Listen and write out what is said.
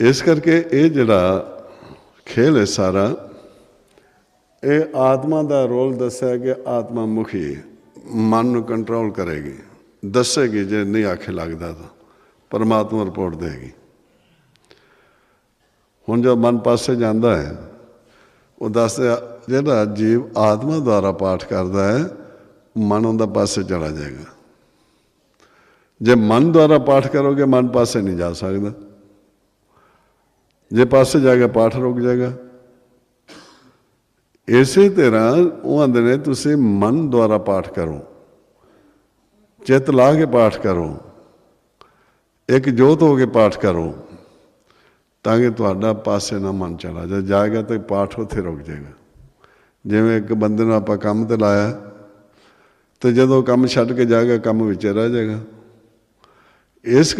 ਇਸ ਕਰਕੇ ਇਹ ਜਿਹੜਾ ਖੇਲ ਹੈ ਸਾਰਾ, ਇਹ ਆਤਮਾ ਦਾ ਰੋਲ ਦੱਸਿਆ ਕਿ ਆਤਮਾ ਮੁਖੀ ਮਨ ਨੂੰ ਕੰਟਰੋਲ ਕਰੇਗੀ, ਦੱਸੇਗੀ ਜੇ ਨਹੀਂ ਆਖੇ ਲੱਗਦਾ ਤਾਂ, ਪਰਮਾਤਮਾ ਰਿਪੋਰਟ ਦੇਗੀ। ਹੁਣ ਜੋ ਮਨ ਪਾਸੇ ਜਾਂਦਾ ਹੈ, ਉਹ ਦੱਸਦਾ ਜਿਹੜਾ ਜੀਵ ਆਤਮਾ ਦੁਆਰਾ ਪਾਠ ਕਰਦਾ ਹੈ, ਮਨ ਉਹਦਾ ਪਾਸੇ ਚਲਾ ਜਾਏਗਾ। ਜੇ ਮਨ ਦੁਆਰਾ ਪਾਠ ਕਰੋਗੇ, ਮਨ ਪਾਸੇ ਨਹੀਂ ਜਾ ਸਕਦਾ। ਜੇ ਪਾਸੇ ਜਾ ਕੇ ਪਾਠ ਰੁਕ ਜਾਏਗਾ। ਇਸੇ ਤਰ੍ਹਾਂ ਉਹ ਆਂਦੇ ਨੇ, ਤੁਸੀਂ ਮਨ ਦੁਆਰਾ ਪਾਠ ਕਰੋ, ਚਿੱਤ ਲਾ ਕੇ ਪਾਠ ਕਰੋ, ਇੱਕ ਜੋਤ ਹੋ ਕੇ ਪਾਠ ਕਰੋ, ਤਾਂ ਕਿ ਤੁਹਾਡਾ ਪਾਸੇ ਨਾ ਮਨ ਚਲਾ ਜਾ ਜਾਏਗਾ ਤੇ ਪਾਠ ਉੱਥੇ ਰੁਕ ਜਾਏਗਾ। ਜਿਵੇਂ ਇੱਕ ਬੰਦੇ ਨੂੰ ਆਪਾਂ ਕੰਮ ਤੇ ਲਾਇਆ, ਤੇ ਜਦੋਂ ਕੰਮ ਛੱਡ ਕੇ ਜਾਏਗਾ, ਕੰਮ ਵਿੱਚ ਰਹਿ ਜਾਏਗਾ। ਇਸ